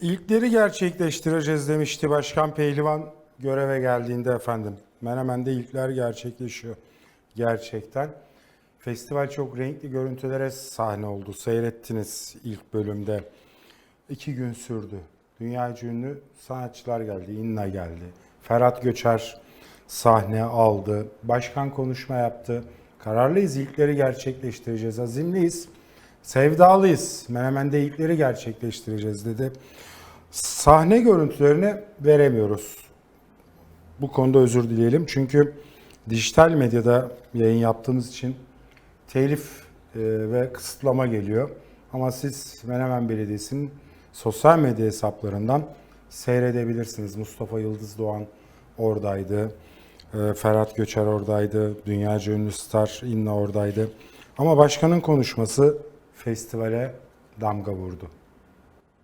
İlkleri gerçekleştireceğiz demişti Başkan Pehlivan göreve geldiğinde efendim. Menemen'de ilkler gerçekleşiyor gerçekten. Festival çok renkli görüntülere sahne oldu. Seyrettiniz ilk bölümde. İki gün sürdü. Dünya ünlü sanatçılar geldi. İnna geldi. Ferhat Göçer sahne aldı. Başkan konuşma yaptı. Kararlıyız ilkleri gerçekleştireceğiz. Azimliyiz. Sevdalıyız. Menemen'de ilkleri gerçekleştireceğiz dedi. Sahne görüntülerini veremiyoruz. Bu konuda özür dileyelim. Çünkü dijital medyada yayın yaptığımız için telif e, ve kısıtlama geliyor. Ama siz Menemen Belediyesi'nin sosyal medya hesaplarından seyredebilirsiniz. Mustafa Yıldız Doğan oradaydı. e, Ferhat Göçer oradaydı. Dünyaca ünlü star İnna oradaydı. Ama başkanın konuşması festivale damga vurdu.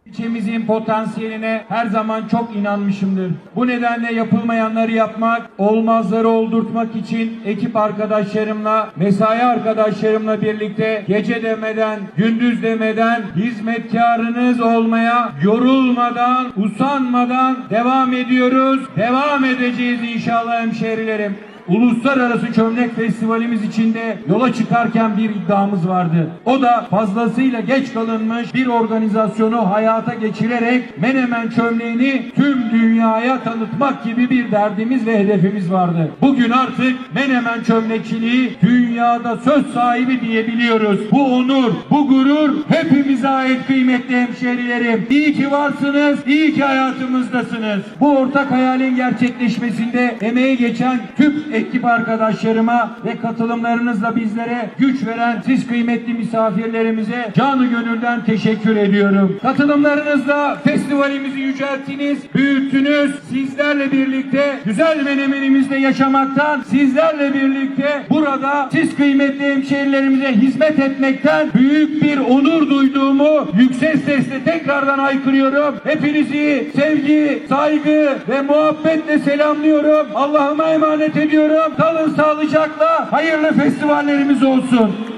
İlçemizin potansiyeline her zaman çok inanmışımdır. Bu nedenle yapılmayanları yapmak, olmazları oldurtmak için ekip arkadaşlarımla, mesai arkadaşlarımla birlikte gece demeden, gündüz demeden hizmetkarınız olmaya yorulmadan, usanmadan devam ediyoruz. Devam edeceğiz inşallah hemşehrilerim. Uluslararası Çömlek Festivalimiz içinde yola çıkarken bir iddiamız vardı. O da fazlasıyla geç kalınmış bir organizasyonu hayata geçirerek Menemen çömleğini tüm dünyaya tanıtmak gibi bir derdimiz ve hedefimiz vardı. Bugün artık Menemen çömlekçiliği dünyada söz sahibi diyebiliyoruz. Bu onur, bu gurur hepimize ait kıymetli hemşehrilerim. İyi ki varsınız, iyi ki hayatımızdasınız. Bu ortak hayalin gerçekleşmesinde emeği geçen tüm ekip arkadaşlarıma ve katılımlarınızla bizlere güç veren siz kıymetli misafirlerimize canı gönülden teşekkür ediyorum. Katılımlarınızla festivalimizi yücelttiniz, büyüttünüz. Sizlerle birlikte güzel menemenimizde yaşamaktan, sizlerle birlikte burada siz kıymetli hemşehrilerimize hizmet etmekten büyük bir onur duyduğumu yüksek sesle tekrardan haykırıyorum. Hepinizi sevgi, saygı ve muhabbetle selamlıyorum. Allah'ıma emanet ediyorum. Kalın sağlıcakla. Hayırlı festivallerimiz olsun.